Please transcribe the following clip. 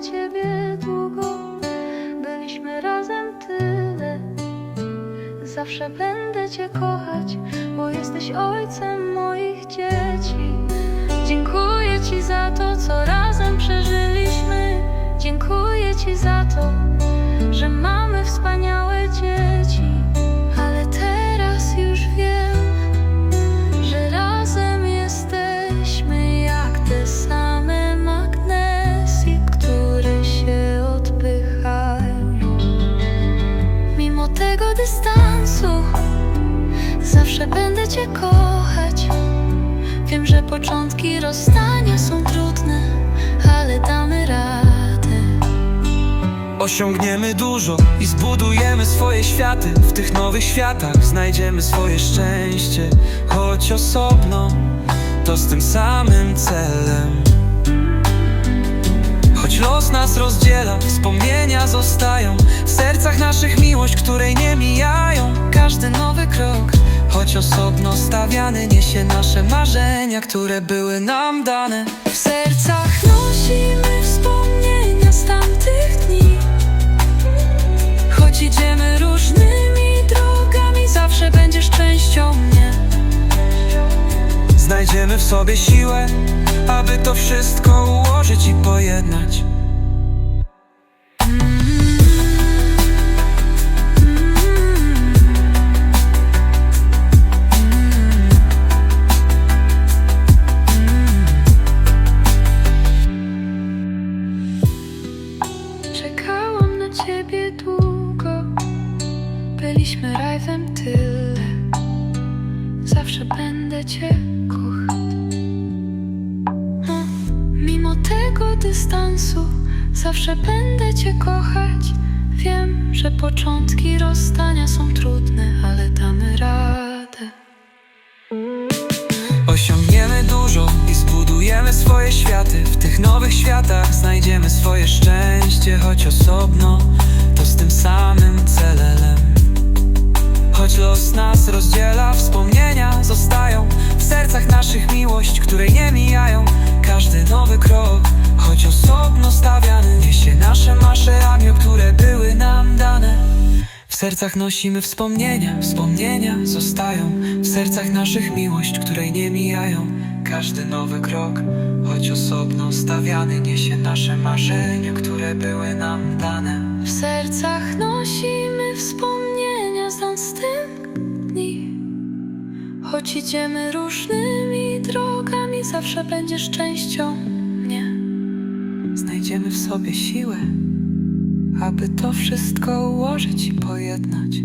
ciebie długo. Byliśmy razem tyle. Zawsze będę cię kochać, bo jesteś ojcem moich dzieci. Dziękuję ci za to, co razem przeżyliśmy. Dziękuję ci za to, że mamy wspaniałe tego dystansu, zawsze będę Cię kochać. Wiem, że początki rozstania są trudne, ale damy radę. Osiągniemy dużo i zbudujemy swoje światy W tych nowych światach znajdziemy swoje szczęście Choć osobno, to z tym samym celem nas rozdziela, wspomnienia zostają W sercach naszych miłość, której nie mijają Każdy nowy krok, choć osobno stawiany Niesie nasze marzenia, które były nam dane W sercach nosimy wspomnienia z tamtych dni. Choć idziemy różnymi drogami, zawsze będziesz częścią mnie. Znajdziemy w sobie siłę, aby to wszystko ułożyć i pojednać. Byliśmy razem tyle. Zawsze będę cię kochać. No, Mimo tego dystansu, zawsze będę cię kochać. Wiem, że początki rozstania są trudne, ale damy radę. Osiągniemy dużo i zbudujemy swoje światy W tych nowych światach znajdziemy swoje szczęście Choć osobno, to z tym samym celem Każdy nowy krok, choć osobno stawiany Niesie nasze marzenia, które były nam dane. W sercach nosimy wspomnienia, wspomnienia zostają. W sercach naszych miłość, której nie mijają. Każdy nowy krok, choć osobno stawiany Niesie nasze marzenia, które były nam dane. W sercach nosimy wspomnienia Choć idziemy różnymi drogami, zawsze będziesz częścią mnie. Znajdziemy w sobie siłę, aby to wszystko ułożyć i pojednać